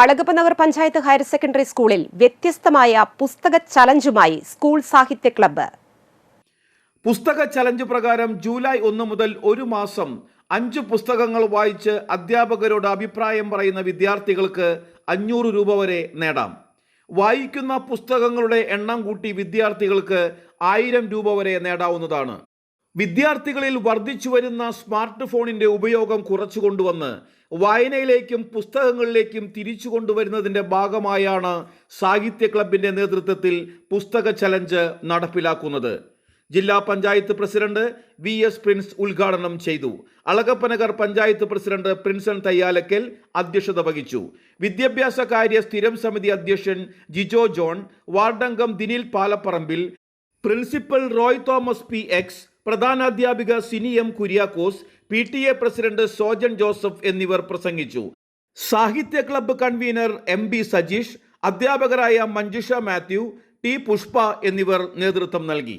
Alagappa Nagar panchayat higher secondary സ്കൂളിൽ വ്യത്യസ്തമായ പുസ്തക ചലഞ്ചുമായി സ്കൂൾ സാഹിത്യ ക്ലബ്ബ്. പുസ്തക ചലഞ്ച് പ്രകാരം ജൂലൈ ഒന്ന് മുതൽ ഒരു മാസം അഞ്ച് പുസ്തകങ്ങൾ വായിച്ച് അധ്യാപകരോട് അഭിപ്രായം പറയുന്ന വിദ്യാർത്ഥികൾക്ക് അഞ്ഞൂറ് രൂപ വരെ നേടാം. വായിക്കുന്ന പുസ്തകങ്ങളുടെ എണ്ണം കൂട്ടി വിദ്യാർത്ഥികൾക്ക് ആയിരം രൂപ വരെ നേടാവുന്നതാണ്. വിദ്യാർത്ഥികളിൽ വർദ്ധിച്ചു വരുന്ന സ്മാർട്ട് ഫോണിന്റെ ഉപയോഗം കുറച്ചു കൊണ്ടുവന്ന് വായനയിലേക്കും പുസ്തകങ്ങളിലേക്കും തിരിച്ചു കൊണ്ടുവരുന്നതിന്റെ ഭാഗമായാണ് സാഹിത്യ ക്ലബിന്റെ നേതൃത്വത്തിൽ പുസ്തക ചലഞ്ച് നടപ്പിലാക്കുന്നത്. ജില്ലാ panchayat president V S Prince ഉദ്ഘാടനം ചെയ്തു. അളകപ്പനഗർ പഞ്ചായത്ത് പ്രസിഡന്റ് പ്രിൻസൺ തയ്യാലക്കൽ അധ്യക്ഷത വഹിച്ചു. വിദ്യാഭ്യാസ കാര്യ സ്ഥിരം സമിതി അധ്യക്ഷൻ Jijo John വാർഡംഗം Dinil Palaparambil principal Roy Thomas P X പ്രധാനാധ്യാപിക Sini M Kuriakose P T A president Sojan Joseph എന്നിവർ പ്രസംഗിച്ചു. സാഹിത്യ club convener M B Sajeesh അധ്യാപകരായ മഞ്ജുഷ മാത്യു ടി പുഷ്പ എന്നിവർ നേതൃത്വം നൽകി.